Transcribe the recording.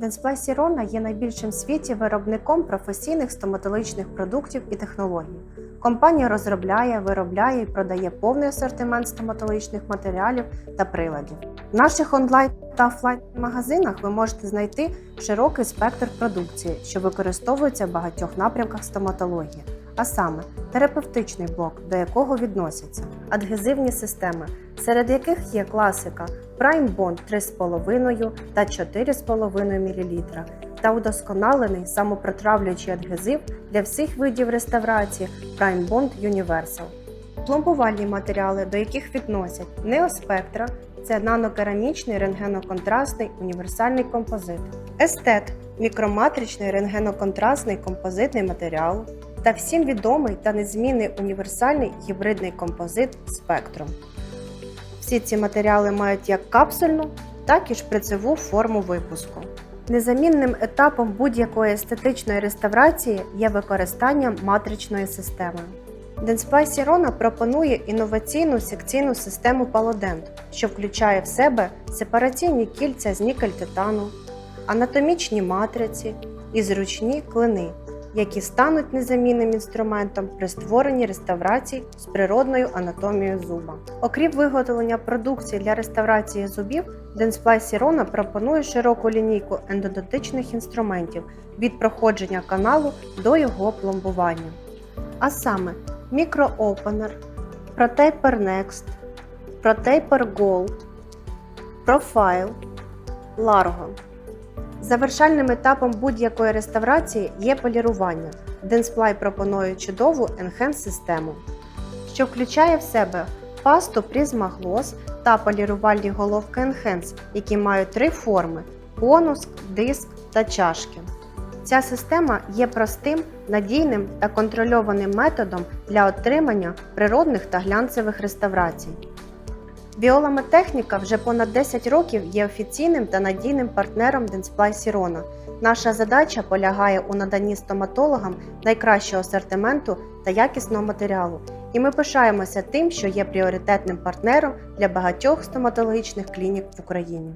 Dentsply Sirona є найбільшим в світі виробником професійних стоматологічних продуктів і технологій. Компанія розробляє, виробляє і продає повний асортимент стоматологічних матеріалів та приладів. В наших онлайн та офлайн магазинах ви можете знайти широкий спектр продукції, що використовується в багатьох напрямках стоматології, а саме терапевтичний блок, до якого відносяться адгезивні системи, серед яких є класика Prime Bond 3,5 та 4,5 мл та удосконалений самопротравлюючий адгезив для всіх видів реставрації Prime Bond Universal. Пломбувальні матеріали, до яких відносять Неоспектра, це нанокерамічний рентгеноконтрастний універсальний композит, естет мікроматричний рентгеноконтрастний композитний матеріал та всім відомий та незмінний універсальний гібридний композит Spectrum. Всі ці матеріали мають як капсульну, так і шприцеву форму випуску. Незамінним етапом будь-якої естетичної реставрації є використання матричної системи. Dentsply Sirona пропонує інноваційну секційну систему Palodent, що включає в себе сепараційні кільця з нікель-титану, анатомічні матриці і зручні клини, які стануть незамінним інструментом при створенні реставрацій з природною анатомією зуба. Окрім виготовлення продукції для реставрації зубів, Dentsply Sirona пропонує широку лінійку ендодонтичних інструментів від проходження каналу до його пломбування. А саме мікрооупенер, ProTaper Next, ProTaper Gold, Profile, Largo. Завершальним етапом будь-якої реставрації є полірування. Dentsply пропонує чудову Enhance-систему, що включає в себе пасту Prisma Gloss та полірувальні головки Enhance, які мають три форми: конус, диск та чашки. Ця система є простим, надійним та контрольованим методом для отримання природних та глянцевих реставрацій. Біоламетехніка вже понад 10 років є офіційним та надійним партнером Денсплай Сірона. Наша задача полягає у наданні стоматологам найкращого асортименту та якісного матеріалу. І ми пишаємося тим, що є пріоритетним партнером для багатьох стоматологічних клінік в Україні.